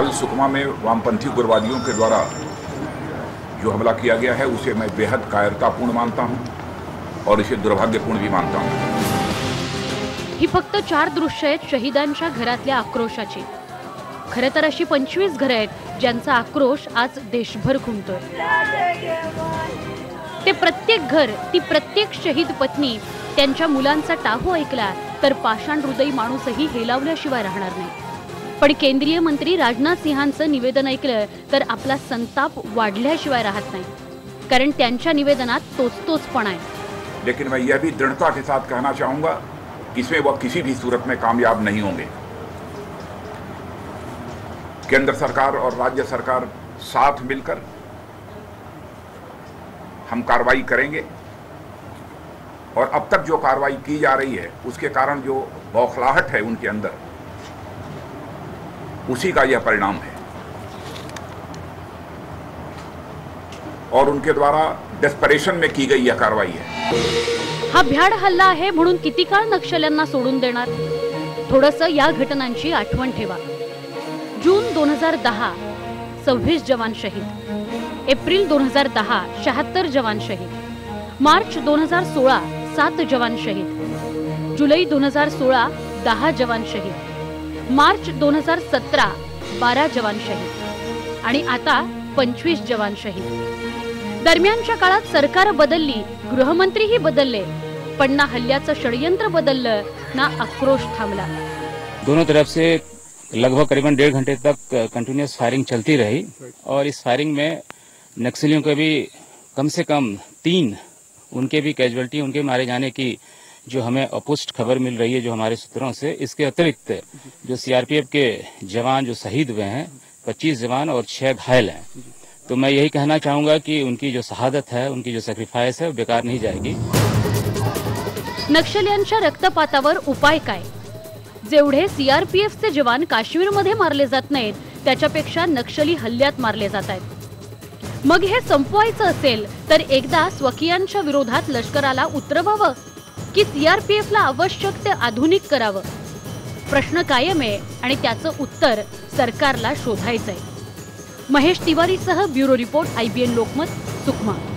कल सुकमा में वामपंथी उग्रवादियों के द्वारा जो हमला किया गया है उसे मैं बेहद कायरतापूर्ण मानता हूं और इसे दुर्भाग्यपूर्ण भी मानता हूं। ही फक्त चार दृश्य आहेत शहीदांच्या घरातल्या आक्रोशाची. खरं तर अशी पंचवीस घरं आहेत ज्यांचा आक्रोश आज देशभर घुमतोय ते प्रत्येक घर ती प्रत्येक शहीद पत्नी त्यांच्या मुलांचा टाहू ऐकला तर पाषाण हृदयी माणूसही हेलावल्याशिवाय राहणार नाही. पण केंद्रीय मंत्री राजनाथ सिंहांचं निवेदन ऐकलं तर आपला संताप वाढल्याशिवाय राहत नाही. कारण त्यांच्या निवेदनात तोच तोचपणा आहे. लेकिन मैं यह भी दृढ़ता के साथ कहना चाहूँगा इसमें वह किसी भी सूरत में कामयाब नहीं होंगे। केंद्र सरकार और राज्य सरकार साथ मिलकर हम कार्रवाई करेंगे और अब तक जो कार्रवाई की जा रही है, उसके कारण जो बौखलाहट है उनके अंदर उसी का यह परिणाम है। और उनके द्वारा डेस्परेशन में की गई यह कार्रवाई है। हा भ्याड हल्ला आहे म्हणून किती काळ नक्षल्यांना सोडून देणार? थोडस या घटनांची आठवण ठेवा. जून दोन हज़ार दहा, सव्वीस जवान शहीद. एप्रिल दोन हज़ार दहा, शहात्तर जवान शहीद. मार्च दोन हज़ार सोळा, सात जवान शहीद. जुलै दोन हज़ार सोळा, दहा जवान शहीद. मार्च दोन हजार सतरा बारा जवान शहीद आणि आता पंचवीस जवान शहीद. दरम्यानच्या काळात सरकार बदलली गृहमंत्रीही बदलले पण ना हल्ल्याचं षडयंत्र बदललं ना आक्रोश थांबला. दोनों तरफ से लगभग करीबन डेढ़ घंटे तक कंटिन्यूस फायरिंग चलती रही और इस फायरिंग में नक्सलियों के भी कम से कम तीन उनके भी कैजुअलिटी उनके मारे जाने की जो हमें अपुष्ट खबर मिल रही है जो हमारे सूत्रों से, इसके अतिरिक्त जो सीआरपीएफ के जवान जो शहीद हुए हैं 25 जवान और छह घायल हैं। तो मैं यही कहना चाहूँगा कि उनकी जो शहादत है, उनकी जो सेक्रीफाइस है, वो बेकार नहीं जाएगी। नक्षल्यांच्या रक्तपातावर उपाय काय? जेवढे सीआरपीएफचे जवान काश्मीरमध्ये मारले जात नाहीत, त्याच्यापेक्षा नक्षली हल्ल्यात मारले जात आहेत. मग हे संपवायचं असेल, तर एकदा स्वकीयांच्या विरोधात लष्कराला उतरवावं. की सीआरपीएफला आवश्यक ते आधुनिक करावं. प्रश्न कायम आहे आणि त्याचं उत्तर सरकारला शोधायचंय. Mahesh तिवारीसह bureau report IBN Lokmat Sukma.